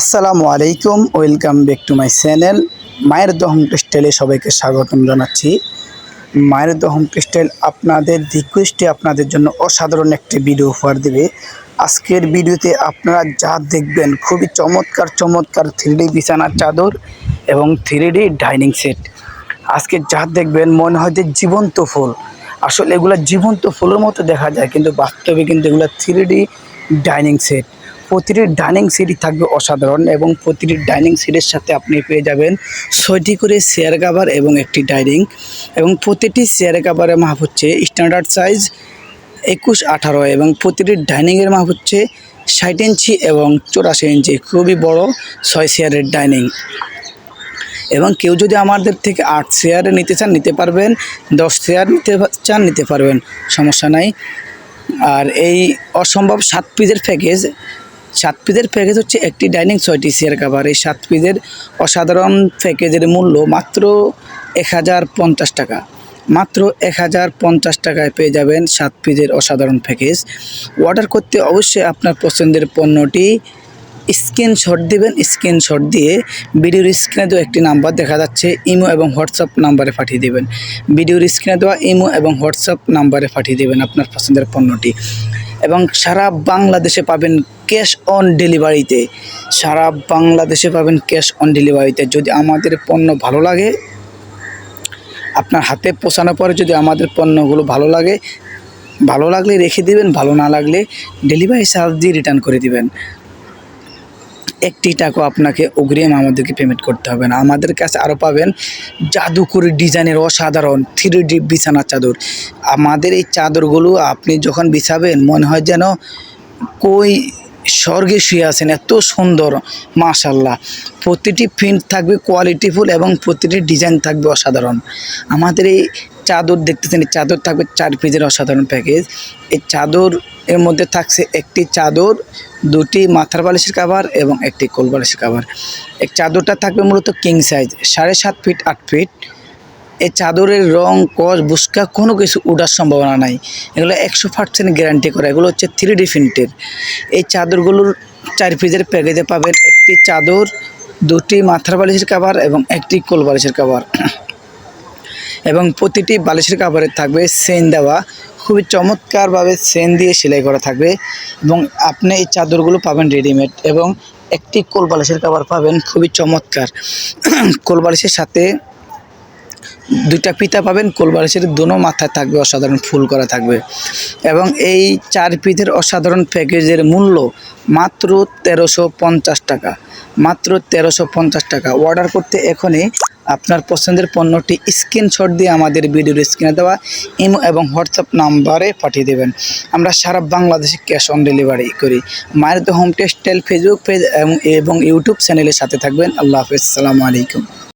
আসসালামু আলাইকুম, welcome back to my channel. মায়ের দহম টেক্সটাইলে সবাইকে স্বাগতম জানাচ্ছি। মায়ের দহম টেক্সটাইল আপনাদের রিকোয়েস্টে আপনাদের জন্য অসাধারণ একটি ভিডিও উপহার দেবে। আজকের ভিডিওতে আপনারা যা দেখবেন, খুবই চমৎকার চমৎকার থ্রি বিছানার চাদর এবং থ্রি ডাইনিং সেট আজকে যা দেখবেন, মনে হয় যে জীবন্ত ফুল। আসলে এগুলো জীবন্ত ফুলের মতো দেখা যায়, কিন্তু বাস্তবে কিন্তু এগুলো থ্রি ডাইনিং সেট প্রতিটি ডাইনিং সিটই থাকবে অসাধারণ এবং প্রতিটি ডাইনিং সিটের সাথে আপনি পেয়ে যাবেন ছয়টি করে চেয়ার কাভার এবং একটি ডাইনিং এবং প্রতিটি চেয়ার কাভারের মাপ হচ্ছে স্ট্যান্ডার্ড সাইজ একুশ আঠারো এবং প্রতিটি ডাইনিংয়ের মাপ হচ্ছে ষাট ইঞ্চি এবং চৌরাশি ইঞ্চি, খুবই বড় ছয় চেয়ারের ডাইনিং এবং কেউ যদি আমাদের থেকে আট চেয়ারে নিতে চান, নিতে পারবেন, দশ চেয়ার নিতে চান, নিতে পারবেন, সমস্যা নাই। আর এই অসম্ভব সাত পিসের প্যাকেজ সাত পিসের প্যাকেজ হচ্ছে একটি ডাইনিং ছয়টি চেয়ার কাভার এই সাত পিসের অসাধারণ প্যাকেজের মূল্য মাত্র এক হাজার পঞ্চাশ টাকা। মাত্র এক হাজার পঞ্চাশ টাকায় পেয়ে যাবেন সাত পিসের অসাধারণ প্যাকেজ। অর্ডার করতে অবশ্যই আপনার পছন্দের পণ্যটি স্ক্রিনশট দিবেন। স্ক্রিনশট দিয়ে ভিডিওর স্ক্রিনে দেওয়া একটি নাম্বার দেখা যাচ্ছে, ইমো এবং হোয়াটসঅ্যাপ নাম্বারে পাঠিয়ে দেবেন। ভিডিওর স্ক্রিনে দেওয়া ইমো এবং হোয়াটসঅ্যাপ নাম্বারে পাঠিয়ে দেবেন আপনার পছন্দের পণ্যটি। এবং সারা বাংলাদেশে পাবেন ক্যাশ অন ডেলিভারিতে। সারা বাংলাদেশে পাবেন ক্যাশ অন ডেলিভারিতে। যদি আমাদের পণ্য ভালো লাগে, আপনার হাতে পৌঁছানোর পরে যদি আমাদের পণ্যগুলো ভালো লাগে, ভালো লাগলে রেখে দিবেন, ভালো না লাগলে ডেলিভারি চার্জ দিয়ে রিটার্ন করে দিবেন। একটি টাকা আপনাকে অগ্রিম আমাদেরকে পেমেন্ট করতে হবে না। আমাদের কাছে আরও পাবেন জাদুকরি ডিজাইনের অসাধারণ থ্রি ডি বিছানার চাদর। আমাদের এই চাদরগুলো আপনি যখন বিছাবেন, মনে হয় যেন কই স্বর্গে শুয়ে আছেন, এত সুন্দর মাশাল্লাহ প্রতিটি প্রিন্ট থাকবে কোয়ালিটিফুল এবং প্রতিটি ডিজাইন থাকবে অসাধারণ। আমাদের এই চাদর দেখতেছেন চাদর থাকবে চার পিসের অসাধারণ প্যাকেজ এই চাদর এর মধ্যে থাকছে একটি চাদর, দুটি মাথার বালিশের কাভার এবং একটি কোল বালিশের কাভার এই চাদরটা থাকবে মূলত কিং সাইজ সাড়ে সাত ফিট আট ফিট এই চাদরের রং, কস, বুসকা কোনো কিছু উঠার সম্ভাবনা নাই। এগুলো একশো পার্সেন্ট গ্যারান্টি করা। এগুলো হচ্ছে থ্রি ডি প্রিন্টের এই চাদরগুলোর চার পিসের প্যাকেজে পাবেন একটি চাদর, দুটি মাথার বালিশের কাভার এবং একটি কোল বালিশের কাভার এবং প্রতিটি বালিশের কাভারে থাকবে সেন দেওয়া। খুবই চমৎকারভাবে সেন দিয়ে সেলাই করা থাকবে। এবং আপনি এই চাদরগুলো পাবেন রেডিমেড এবং একটি কোল বালিশের কাভার পাবেন। খুবই চমৎকার। কোল বালিশের সাথে দুইটা পিতা পাবেন, কোলবালিশের দোনো মাথায় থাকবে, অসাধারণ ফুল করা থাকবে। এবং এই চার পিঠের অসাধারণ প্যাকেজের মূল্য মাত্র তেরোশো পঞ্চাশ টাকা। মাত্র তেরোশো পঞ্চাশ টাকা। অর্ডার করতে এখনই আপনার পছন্দের পণ্যটি স্ক্রিনশট দিয়ে আমাদের ভিডিওর স্ক্রিনে দেওয়া ইমো এবং হোয়াটসঅ্যাপ নাম্বারে পাঠিয়ে দেবেন। আমরা সারা বাংলাদেশে ক্যাশ অন ডেলিভারি করি। মায়ের হোম টেক্সটাইল, ফেসবুক পেজ এবং ইউটিউব চ্যানেলের সাথে থাকবেন। আল্লাহ হাফেজ। সালামু আলাইকুম।